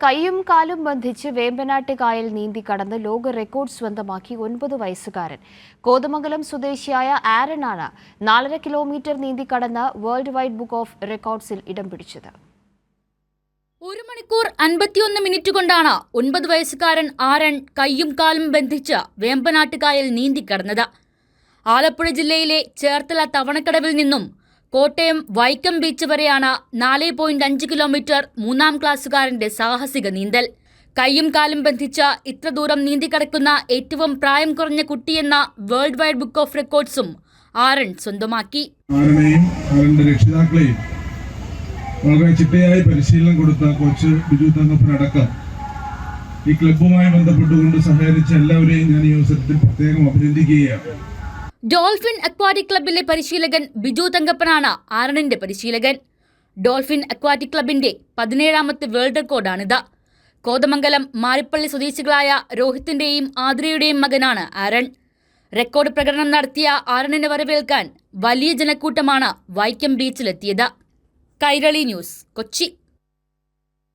കൈയും കാലും ബന്ധിച്ച് വേമ്പനാട്ട് കായൽ നീന്തി കടന്ന് ലോക റെക്കോർഡ് സ്വന്തമാക്കി ഒൻപത് വയസ്സുകാരൻ. കോതമംഗലം സ്വദേശിയായ ആരനാണ് നാലര കിലോമീറ്റർ നീന്തി കടന്ന് വേൾഡ് വൈഡ് ബുക്ക് ഓഫ് റെക്കോർഡ്സിൽ ഇടം പിടിച്ചത്. ഒരു മണിക്കൂർ അൻപത്തിയൊന്ന് മിനിറ്റ് കൊണ്ടാണ് ഒൻപത് വയസ്സുകാരൻ ആരൺ കയ്യും കാലും ബന്ധിച്ച് വേമ്പനാട്ട് കായൽ നീന്തി കടന്നത്. ആലപ്പുഴ ജില്ലയിലെ ചേർത്തല തവണക്കടവിൽ നിന്നും കോട്ടയം വൈക്കം ബീച്ച് വരെയാണ് നാല് പോയിന്റ് അഞ്ച് കിലോമീറ്റർ മൂന്നാം ക്ലാസ്സുകാരന്റെ സാഹസിക നീന്തൽ. കൈയും കാലും ബന്ധിച്ച ഇത്ര ദൂരം നീന്തിക്കടക്കുന്ന ഏറ്റവും പ്രായം കുറഞ്ഞ കുട്ടിയെന്ന വേൾഡ് വൈഡ് ബുക്ക് ഓഫ് റെക്കോർഡ്സും ആരൺ സ്വന്തമാക്കി. വളരെ ചിട്ടയായി പരിശീലനം കൊടുത്ത കോച്ച് ബിജു തങ്കപ്പനടക്കം ഈ ക്ലബ്ബുമായി ബന്ധപ്പെട്ടുകൊണ്ട് സഹകരിച്ച എല്ലാവരെയും ഞാൻ ഈ അവസരത്തിൽ പ്രത്യേകം അഭിനന്ദിക്കുകയാണ്. ഡോൾഫിൻ അക്വാറ്റിക് ക്ലബിലെ പരിശീലകൻ ബിജു തങ്കപ്പനാണ് ആരണിന്റെ പരിശീലകൻ. ഡോൾഫിൻ അക്വാറ്റിക് ക്ലബിന്റെ പതിനേഴാമത്തെ വേൾഡ് റെക്കോർഡാണിത്. കോതമംഗലം മാരിപ്പള്ളി സ്വദേശികളായ രോഹിത്തിന്റെയും ആതിരയുടെയും മകനാണ് ആരൺ. റെക്കോർഡ് പ്രകടനം നടത്തിയ ആരണിനെ വരവേൽക്കാൻ വലിയ ജനക്കൂട്ടമാണ് വൈക്കം ബീച്ചിലെത്തിയത്. കൈരളി ന്യൂസ് കൊച്ചി.